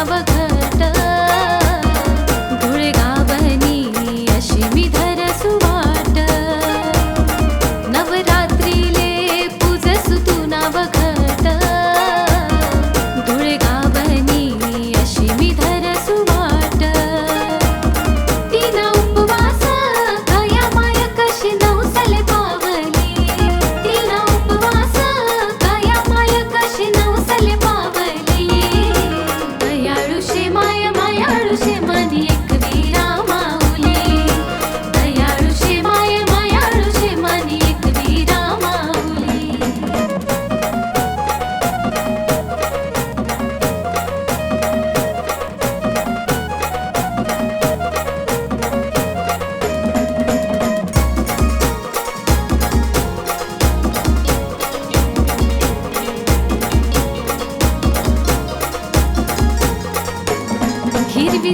I'm a bakar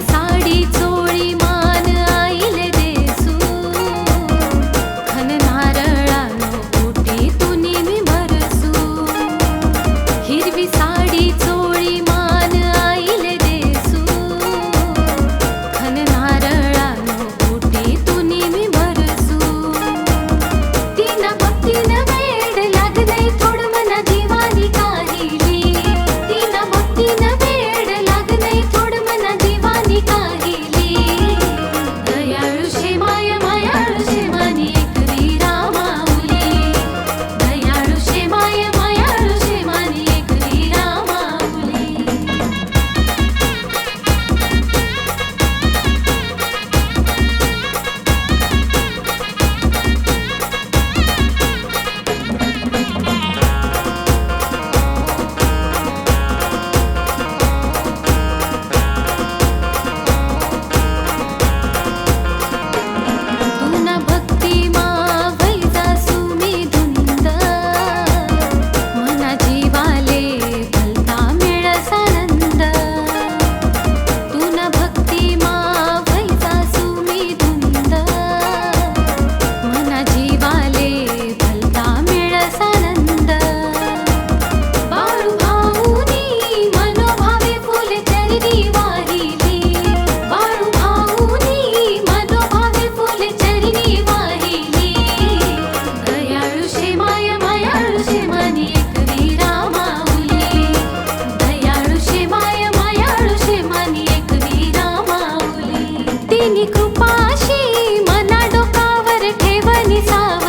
sari चोळी कृपाशी मना डोकावर ठेवणी साव